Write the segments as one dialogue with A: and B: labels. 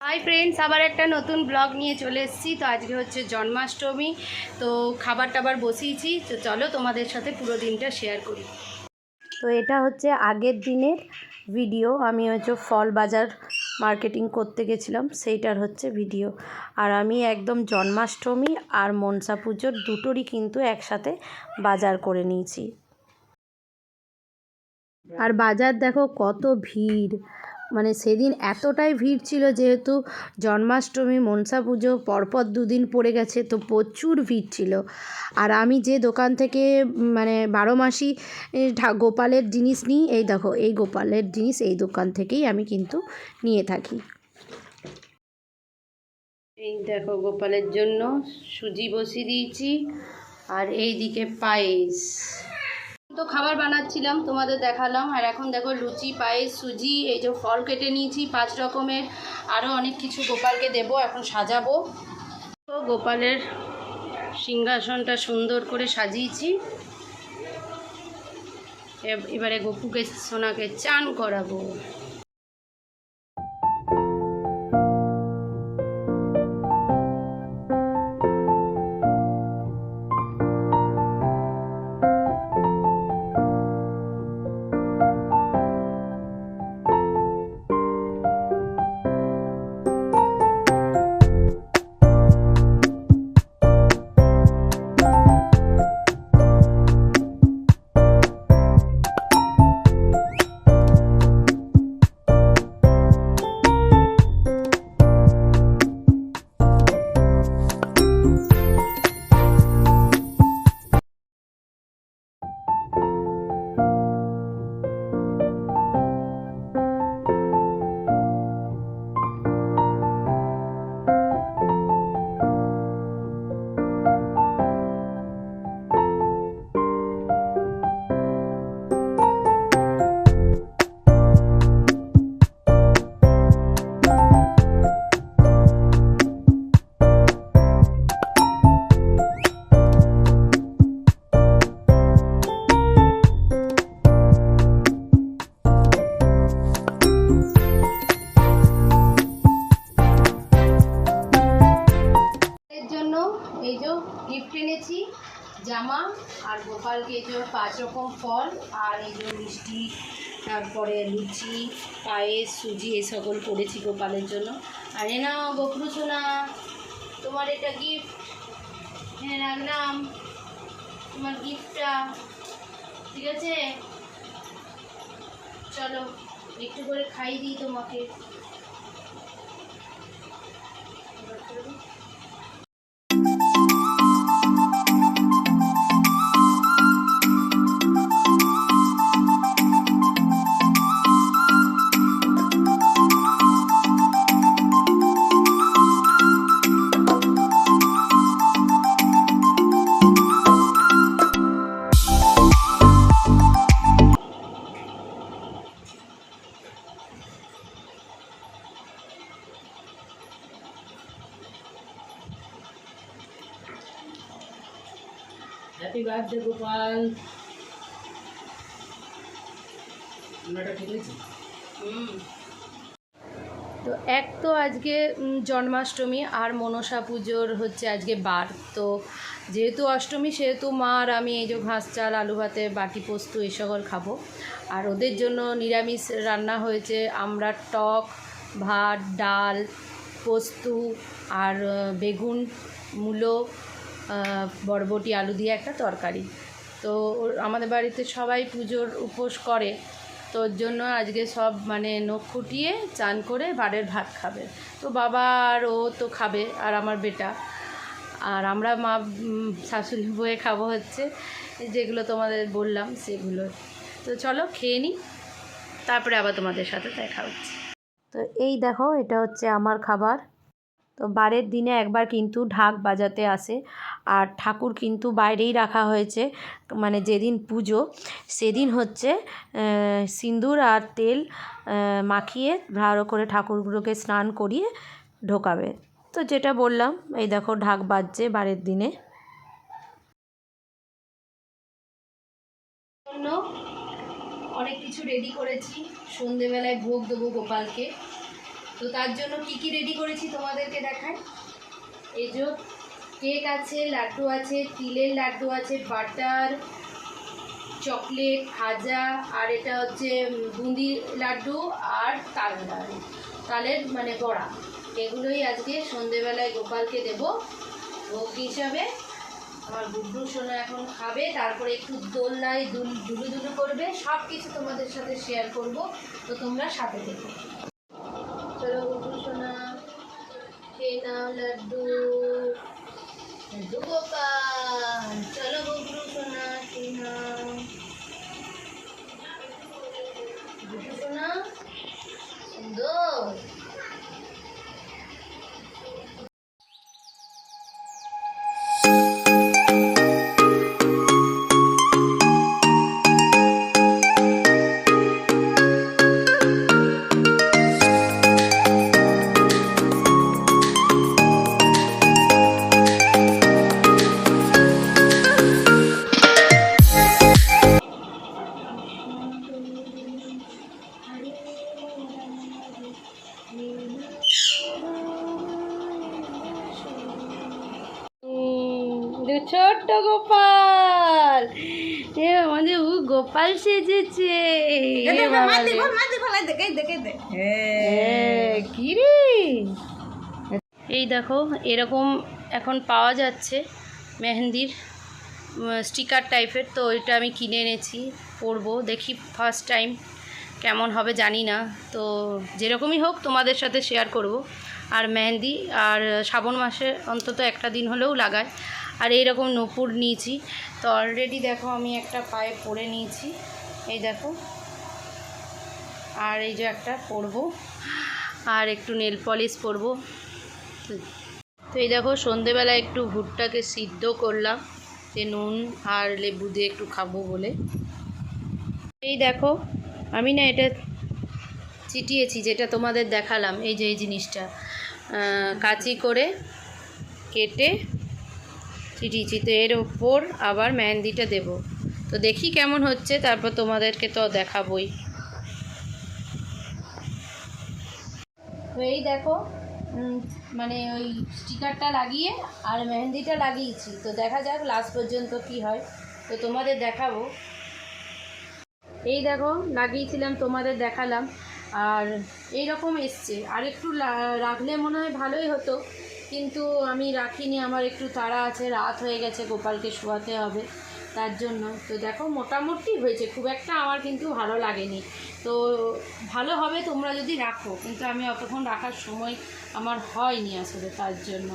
A: Hi friends আবার একটা নতুন ব্লগ নিয়ে চলে এসেছি। তো আজকে হচ্ছে জন্মাষ্টমী, তো খাবার টাবার বসিয়েছি। তো চলো তোমাদের সাথে পুরো দিনটা শেয়ার করি। তো এটা হচ্ছে আগের দিনের ভিডিও আমি হচ্ছে ফল বাজার মার্কেটিং করতে গেছিলাম, সেইটার হচ্ছে ভিডিও আর আমি একদম জন্মাষ্টমী আর মনসা পুজোর দুটোরই কিন্তু একসাথে বাজার করে নিয়েছি। আর বাজার দেখো কত ভিড়। মানে সেদিন এতটাই ভিড় ছিল যেহেতু জন্মাষ্টমী, মনসা পুজো, পরপর দুদিন পড়ে গেছে, তো প্রচুর ভিড় ছিল। আর আমি যে দোকান থেকে মানে বারো মাসি গোপালের জিনিস নিই, এই দেখো, এই গোপালের জিনিস এই দোকান থেকেই আমি কিন্তু নিয়ে থাকি। এই দেখো গোপালের জন্য সুজি বসিয়ে দিয়েছি, আর এই দিকে পায়েস। তো খাবার বানাচ্ছিলাম, তোমাদের দেখালাম। আর এখন দেখো লুচি, পায়েস, সুজি, এই যে ফল কেটে নিয়েছি, পাঁচ রকমের। আরও অনেক কিছু গোপালকে দেব, এখন সাজাবো। তো গোপালের সিংহাসনটা সুন্দর করে সাজিয়েছি। এব- এবারে গোপুকে, সোনাকে চান করাবো। এই যে গিফট এনেছি, জামা আর গোপালকে এই যে পাঁচ রকম ফল আর এই যে মিষ্টি, তারপরে লুচি, পায়েস, সুজি, এই সকল করেছি গোপালের জন্য। আর এ নাও গোপরু সোনা, তোমার এটা গিফট হ্যাঁ রাখলাম। তোমার গিফটটা ঠিক আছে? চলো, একটু করে খাই দিই তোমাকে।
B: বার্থডে গোপাল।
A: তো এক তো আজকে জন্মাষ্টমী আর মনসা পুজোর হচ্ছে আজকে বার। তো যেহেতু অষ্টমী সেহেতু মা আর আমি এই যে ঘাস চাল আলু ভাতে বাটি পোস্ত এই সকল খাব। আর ওদের জন্য নিরামিষ রান্না হয়েছে আমরা টক ভাত ডাল পোস্ত আর বেগুন মূলো বরবটি আলু দিয়ে একটা তরকারি। তো আমাদের বাড়িতে সবাই পুজোর উপোস করে। তো ওর জন্য আজকে সব মানে নখ খুঁটিয়ে চান করে বাড়ির ভাত খাবে। তো বাবা আর ও তো খাবে আর আমার বেটা। আর আমরা মা শাশুড়ি বয়ে খাব হচ্ছে। যেগুলো তোমাদের বললাম সেগুলো। তো চলো খেয়ে নিই তারপরে আবার তোমাদের সাথে দেখা হচ্ছে। তো এই দেখো, এটা হচ্ছে আমার খাবার। তো বারের দিনে একবার কিন্তু ঢাক বাজাতে আসে। আর ঠাকুর কিন্তু বাইরেই রাখা হয়েছে মানে যেদিন পুজো, সেদিন হচ্ছে সিঁদুর আর তেল মাখিয়ে ভালো করে ঠাকুরগুলোকে স্নান করিয়ে ঢোকাবে। তো যেটা বললাম, এই দেখো ঢাক বাজছে বারের দিনে। অনেক কিছু রেডি করেছি। সন্ধেবেলায় ভোগ দেবো গোপালকে। তো তার জন্য কি কি রেডি করেছি তোমাদেরকে দেখাই। এই যে কেক আছে, লাড্ডু আছে, তিলের লাড্ডু আছে বাটার চকলেট খাজা, আর এটা হচ্ছে বুন্দি লাড্ডু আর তাল লাড্ডু তালের মানে বড়া। এগুলোই আজকে সন্ধেবেলায় গোপালকে দেব। ভোগ হিসাবে আমার গুড্ডু সোনা এখন খাবে, তারপরে একটু দোলনায় দুল দুলু করবে। সব কিছু তোমাদের সাথে শেয়ার করব। তো তোমরা সাথে থেকো। খেয়ে নাও লাড্ডু লাড্ডু গোপাল চলো গুড্ডু সোনা খেয়ে নাও দু ছোট্ট গোপাল। এ আমাদের ও গোপাল সেজেছে। হ্যাঁ, কি রে এই দেখো এরকম এখন পাওয়া যাচ্ছে মেহেন্দির স্টিকার টাইপের তো ওইটা আমি কিনে এনেছি পরবো দেখি ফার্স্ট টাইম কেমন হবে জানি না। তো যেরকমই হোক তোমাদের সাথে শেয়ার করব। আর মেহেন্দি আর শ্রাবণ মাসে অন্তত একটা দিন হলেও লাগায়। আর এইরকম নপুর নিয়েছি। তো অলরেডি দেখো আমি একটা পায়ে পরে নিয়েছি। এই দেখো। আর এই যে একটা পরবো। আর একটু নেল পলিশ পরবো। তো এই দেখো, সন্ধেবেলা একটু ভুট্টাকে সিদ্ধ করলাম। যে নুন আর লেবু দিয়ে একটু খাব বলে। এই দেখো, আমি না এটা চিটিয়েছি, যেটা তোমাদের দেখালাম। এই যে এই জিনিসটা। কাঁচি করে কেটে চিটিয়েছি তো এর ওপর আবার মেহেন্দিটা দেব। তো দেখি কেমন হচ্ছে, তারপর তোমাদেরকে তো দেখাবই। তো এই দেখো মানে ওই স্টিকারটা লাগিয়ে আর মেহেন্দিটা লাগিয়েছি। তো দেখা যাক লাস্ট পর্যন্ত কি হয়। তো তোমাদের দেখাবো। এই দেখো, লাগিয়েছিলাম, তোমাদের দেখালাম। আর এই রকম এসছে। আর একটু রাখলে মনে হয় ভালোই হতো। কিন্তু আমি রাখিনি, আমার একটু তাড়া আছে, রাত হয়ে গেছে, গোপালকে শোয়াতে হবে, তার জন্য। তো দেখো, মোটামুটি হয়েছে, খুব একটা আমার কিন্তু ভালো লাগেনি। তো ভালো হবে তোমরা যদি রাখো, কিন্তু আমি অতক্ষণ রাখার সময় আমার হয়নি আসলে তার জন্য।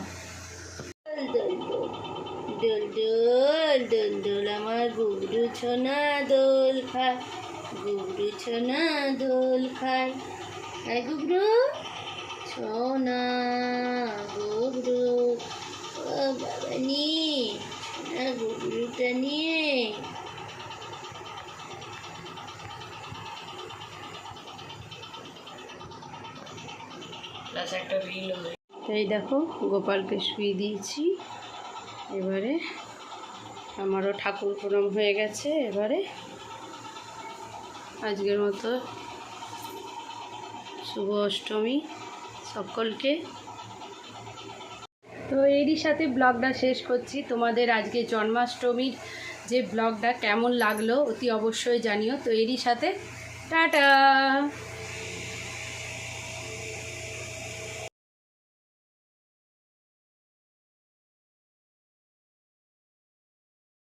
A: দোল দোল দোল দোল, আমার গুবরু ছোনা দোল খায় গুবরু ছোনা দোল খায়। গুবরু ছোনা নিয়ে। সোনা নিয়ে এই দেখো গোপালকে শুয়ে দিয়েছি। এবারে আমারও ঠাকুর প্রণাম হয়ে গেছে। এবারে আজকের মতো শুভ অষ্টমী সকলকে। তো এরই সাথে ব্লগটা শেষ করছি। তোমাদের আজকে জন্মাষ্টমীর যে ব্লগটা কেমন লাগল অতি অবশ্যই জানিও। তো এরই সাথে, টাটা!